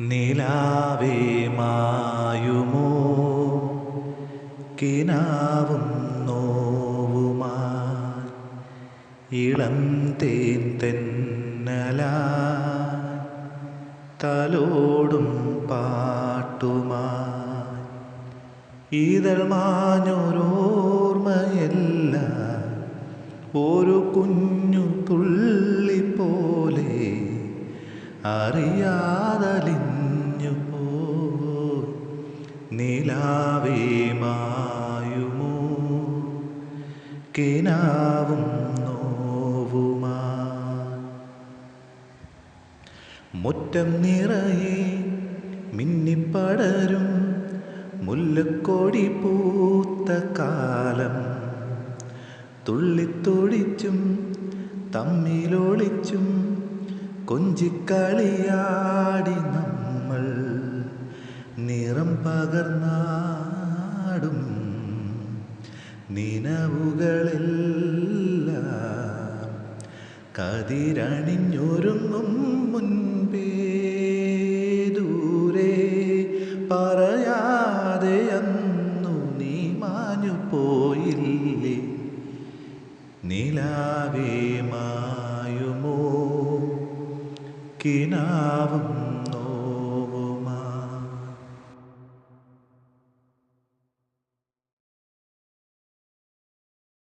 നിലാവേ മായുമോ? കിനാവും നോവുമാ. ഇളം തേൻ തെന്നല. തലോടും പാട്ടുമായി ഇതൾ മാഞ്ഞൊരോർമ്മയല്ല. ഒരു കുഞ്ഞു തുള്ളി പോലെ അറിയാതലിഞ്ഞു പോ നിലാവേ മായുമോ കിനാവും നോവുമാ? മുറ്റം നിറയെ മിന്നിപ്പടരും മുല്ലക്കോടി പൂത്ത കാലം. തുള്ളിത്തൊടിച്ചും തമ്മിലൊളിച്ചും കൊഞ്ചിക്കളിയാടി നമ്മൾ. നിറം പകർന്നാടും നിനവുകളെല്ലാം. കതിരണിഞ്ഞൊരുങ്ങും മുൻപേ ദൂരെ. പറയാതെ അന്നു നീ മാഞ്ഞു പോയില്ലേ നിലാവേ മായുമോ കിനാവും